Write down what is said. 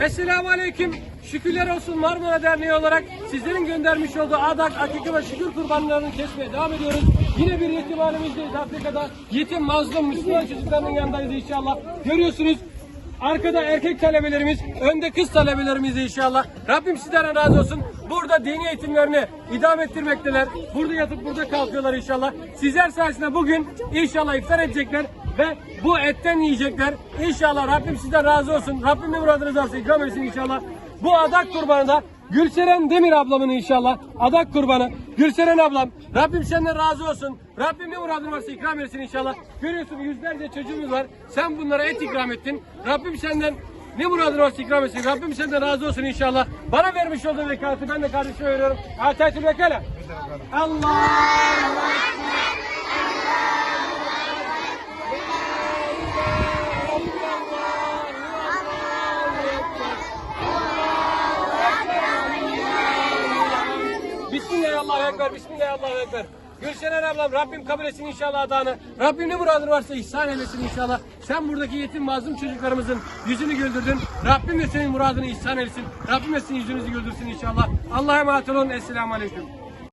Esselamu Aleyküm. Şükürler olsun Marmara Derneği olarak sizlerin göndermiş olduğu adak, akika ve şükür kurbanlarını kesmeye devam ediyoruz. Yine bir yetimhanemizdeyiz Afrika'da. Yetim, mazlum, Müslüman çocukların yanındayız inşallah. Görüyorsunuz Arkada erkek talebelerimiz, önde kız talebelerimiz inşallah. Rabbim sizden razı olsun. Burada dini eğitimlerini idam ettirmekteler. Burada yatıp burada kalkıyorlar inşallah. Sizler sayesinde bugün inşallah iftar edecekler ve bu etten yiyecekler. İnşallah Rabbim sizden razı olsun. Rabbim ne muradınız varsa ikram etsin inşallah. Bu adak kurbanı da Gülseren Demir ablamın inşallah adak kurbanı. Gülseren ablam Rabbim senden razı olsun. Rabbim ne muradın varsa ikram etsin inşallah. Görüyorsun yüzlerce çocuğumuz var. Sen bunlara et ikram ettin. Rabbim senden ne muradın varsa ikram etsin. Rabbim senden razı olsun inşallah. Bana vermiş olduğun vekaleti ben de kardeşime veriyorum. Ataytül vekale. Allah. Bismillah Ekber, Bismillah Allahu Ekber. Gülşener ablam Rabbim kabul etsin inşallah adağını. Rabbim ne muradın varsa ihsan eylesin inşallah. Sen buradaki yetim mazlum çocuklarımızın yüzünü güldürdün. Rabbim de senin muradını ihsan eylesin. Rabbim de sizin yüzünüzü güldürsün inşallah. Allah'a emanet olun. Esselamu Aleyküm.